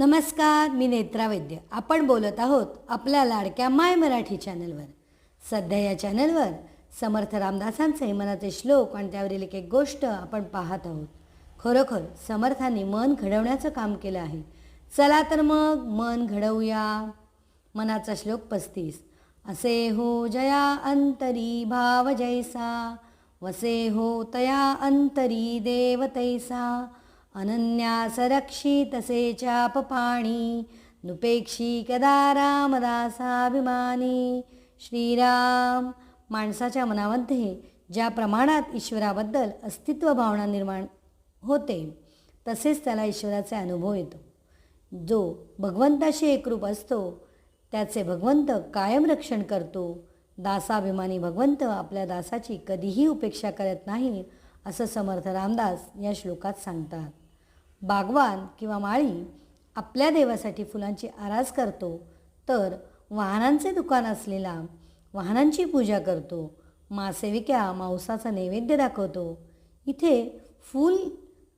नमस्कार मी नेत्रा वैद्य. आपण बोलत आहोत आपल्या लाडक्या माय मराठी चॅनलवर. सध्या या चॅनलवर समर्थ रामदासांचे मनाचे श्लोक आणि त्यावरील एक एक गोष्ट आपण पाहत आहोत. खरोखर समर्थांनी मन घडवण्याचं काम केलं आहे. चला तर मग मन घडवूया. मनाचा श्लोक पस्तीस. असे हो जया अंतरी भाव जैसा वसे हो तया अंतरी देव तैसा अनन्यास रक्षितसे चाप नुपेक्षी कदा रामदासाभिमानी। श्रीराम माणसाच्या मनामध्ये ज्या प्रमाणात ईश्वराबद्दल अस्तित्व भावना निर्माण होते तसेच त्याला ईश्वराचे अनुभव येतो. जो भगवंताशी एकरूप असतो त्याचे भगवंत कायम रक्षण करतो. दासाभिमानी भगवंत आपल्या दासाची कधीही उपेक्षा करत नाही असं समर्थ रामदास या श्लोकात सांगतात. बागवान किंवा माळी आपल्या देवासाठी फुलांची आरास करतो तर वाहनांचे दुकान असलेला वाहनांची पूजा करतो मासेविक्या मांसाचा नैवेद्य दाखवतो. इथे फूल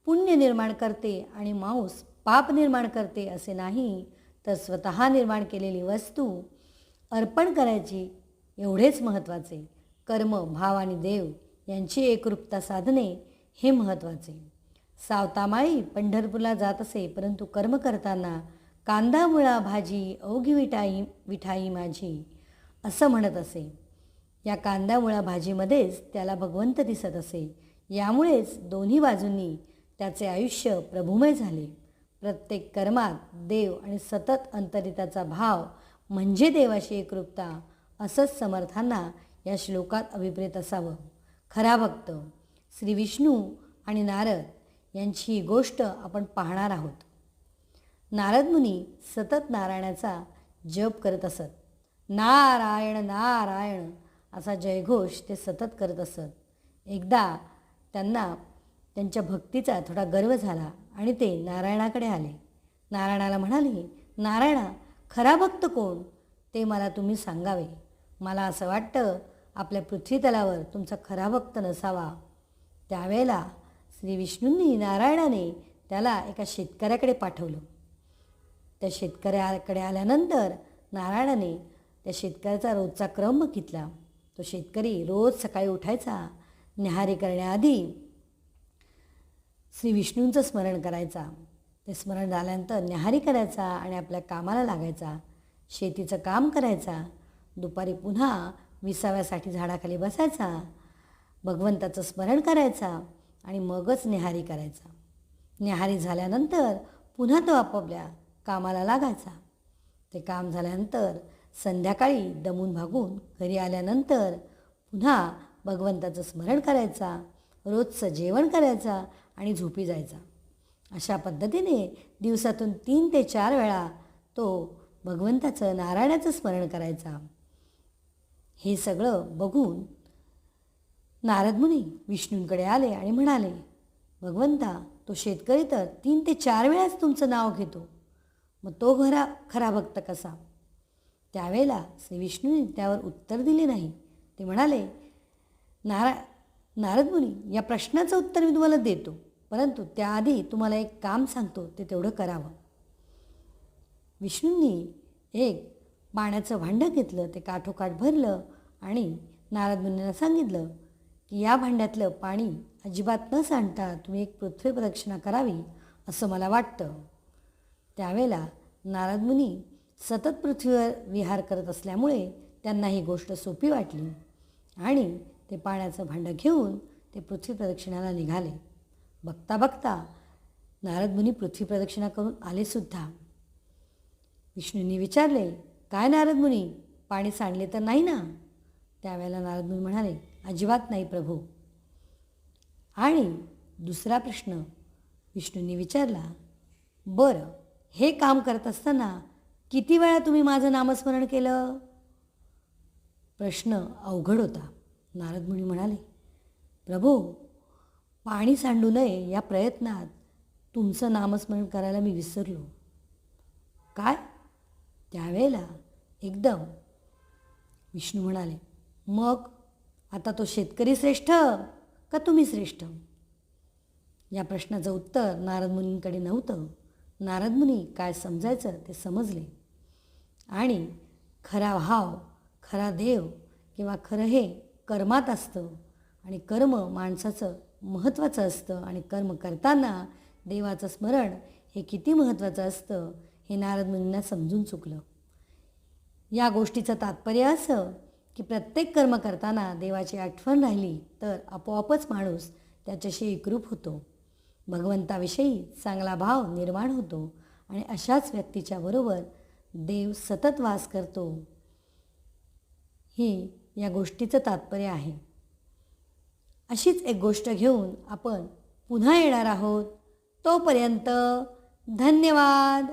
पुण्य निर्माण करते आणि मांस पाप निर्माण करते असे नाही तर स्वतः निर्माण केलेली वस्तू अर्पण करायची एवढेच महत्त्वाचे. कर्म भाव आणि देव यांची एकरूपता साधणे हे महत्त्वाचे. सावतामाळी पंढरपूरला जात असे परंतु कर्म करताना कांदा मुळा भाजी अवघी विटाई विठाई माझी असं म्हणत असे. या कांदा मुळा भाजीमध्येच त्याला भगवंत दिसत असे. यामुळेच दोन्ही बाजूंनी त्याचे आयुष्य प्रभुमय झाले. प्रत्येक कर्मात देव आणि सतत अंतरिताचा भाव म्हणजे देवाशी एकरूपता असंच समर्थांना या श्लोकात अभिप्रेत असावं. खरा भक्त श्री विष्णू आणि नारद यांची ही गोष्ट आपण पाहणार आहोत. नारद मुनी सतत नारायणाचा जप करत असत. नारायण नारायण असा जयघोष ते सतत करत असत. एकदा त्यांना त्यांच्या भक्तीचा थोडा गर्व झाला आणि ते नारायणाकडे आले. नारायणाला म्हणाले नारायणा खरा भक्त कोण? ते मला तुम्ही सांगावे. मला असं वाटतं आपल्या पृथ्वीतलावर तुमचा खरा भक्त नसावा. त्यावेळेला श्री विष्णूंनी नारायणाने त्याला एका शेतकऱ्याकडे पाठवलं. त्या शेतकऱ्याकडे आल्यानंतर नारायणाने त्या शेतकऱ्याचा रोजचा क्रम बघितला. तो शेतकरी रोज सकाळी उठायचा न्याहारी करण्याआधी श्री विष्णूंचं स्मरण करायचा. ते स्मरण झाल्यानंतर न्याहारी करायचा आणि आपल्या कामाला लागायचा. शेतीचं काम करायचा. दुपारी पुन्हा विसाव्यासाठी झाडाखाली बसायचा. भगवंताचं स्मरण करायचा. आणि मगच न्याहारी करायचा. न्याहारी झाल्यानंतर पुन्हा तो आपापल्या कामाला लागायचा. ते काम झाल्यानंतर संध्याकाळी दमून भागून घरी आल्यानंतर पुन्हा भगवंताचं स्मरण करायचा रोजचं जेवण करायचा आणि झोपी जायचा. अशा पद्धतीने दिवसातून तीन ते चार वेळा तो भगवंताचं नारायणाचं स्मरण करायचा. हे सगळं बघून नारद मुनी विष्णूंकडे आले आणि म्हणाले भगवंता तो शेतकरी तर तीन ते चार वेळाच तुमचं नाव घेतो. मग तो खरा खरा भक्त कसा? त्यावेळेला श्री विष्णूने त्यावर उत्तर दिले नाही. ते म्हणाले नारा नारद मुनी या प्रश्नाचं उत्तर मी तुम्हाला देतो. परंतु त्याआधी तुम्हाला एक काम सांगतो ते तेवढं करावं. विष्णूंनी एक पाण्याचं भांडं घेतलं ते काठोकाठ भरलं आणि नारद मुनींना सांगितलं की या भांड्यातलं पाणी अजिबात न सांडता तुम्ही एक पृथ्वी प्रदक्षिणा करावी असं मला वाटतं. त्यावेळेला नारद मुनी सतत पृथ्वीवर विहार करत असल्यामुळे त्यांना ही गोष्ट सोपी वाटली आणि ते पाण्याचं भांडं घेऊन ते पृथ्वी प्रदक्षिणाला निघाले. बघता बघता नारद मुनी पृथ्वी प्रदक्षिणा करून आलेसुद्धा विष्णूंनी विचारले काय नारद मुनी पाणी सांडले तर नाही ना? त्यावेळेला नारद मुनी म्हणाले अजिबात नाही प्रभू. आणि दुसरा प्रश्न विष्णूंनी विचारला बरं हे काम करत असताना किती वेळा तुम्ही माझं नामस्मरण केलं? प्रश्न अवघड होता. नारद मुनी म्हणाले प्रभू पाणी सांडू नये या प्रयत्नात तुमचं नामस्मरण करायला मी विसरलो. काय? त्यावेळेला एकदम. विष्णू म्हणाले मग आता तो शेतकरी श्रेष्ठ का तुम्ही श्रेष्ठ? या प्रश्नाचं उत्तर नारद मुनींकडे नव्हतं. नारदमुनी काय समजायचं ते समजले. आणि खरा भाव खरा देव किंवा खरं हे कर्मात असतं आणि कर्म माणसाचं महत्त्वाचं असतं आणि कर्म करताना देवाचं स्मरण हे किती महत्त्वाचं असतं हे नारद मुनींना समजून चुकलं. या गोष्टीचं तात्पर्य असं की प्रत्येक कर्म करताना देवाची आठवण राहिली तर आपोआपच माणूस त्याच्याशी एकरूप होतो. भगवंताविषयी चांगला भाव निर्माण होतो आणि अशाच व्यक्तीच्या बरोबर देव सतत वास करतो. ही या गोष्टीचं तात्पर्य आहे. अशीच एक गोष्ट घेऊन आपण पुन्हा येणार आहोत. तोपर्यंत धन्यवाद.